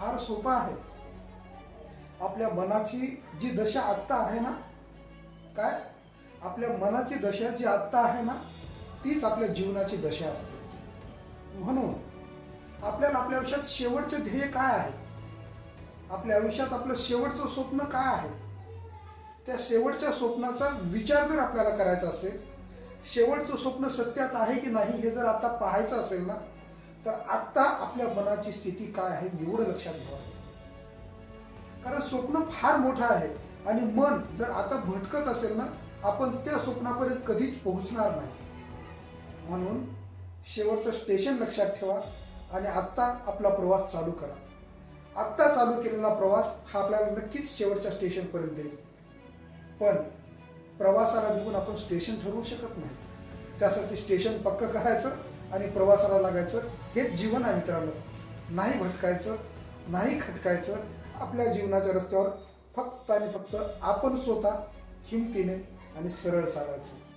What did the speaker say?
फार सोपा आहे. आपल्या मनाची जी दशा आत्ता आहे ना काय? आपल्या मनाची दशा जी आत्ता आहे ना तीच आपल्या जीवनाची दशा असते. म्हणून आपल्याला आपल्या आयुष्यात शेवटचे ध्येय काय आहे? आपल्या आयुष्यात आपलं शेवटचं स्वप्न काय आहे? त्या शेवटच्या स्वप्नाचा विचार जर आपल्याला करायचा असेल शेवटचं स्वप्न सत्यात आहे की नाही हे जर आता पाहायचं असेल ना तर आत्ता आपल्या मनाची स्थिती काय आहे एवढं लक्षात घ्यावं कारण स्वप्न फार मोठं आहे आणि मन जर आता भटकत असेल ना आपण त्या स्वप्नापर्यंत कधीच पोहोचणार नाही. म्हणून शेवटचं स्टेशन लक्षात ठेवा आणि आत्ता आपला प्रवास चालू करा. आत्ता चालू केलेला प्रवास हा आपल्याला नक्कीच शेवटच्या स्टेशनपर्यंत येईल पण प्रवासाला निघून आपण स्टेशन ठरवू शकत नाही. त्यासाठी स्टेशन पक्क करायचं आणि प्रवासाला लागायचं हेच जीवन आहे मित्रांनो. नाही भटकायचं नाही खटकायचं आपल्या जीवनाच्या रस्त्यावर फक्त आणि फक्त आपण स्वतः हिमतीने आणि सरळ चालायचं.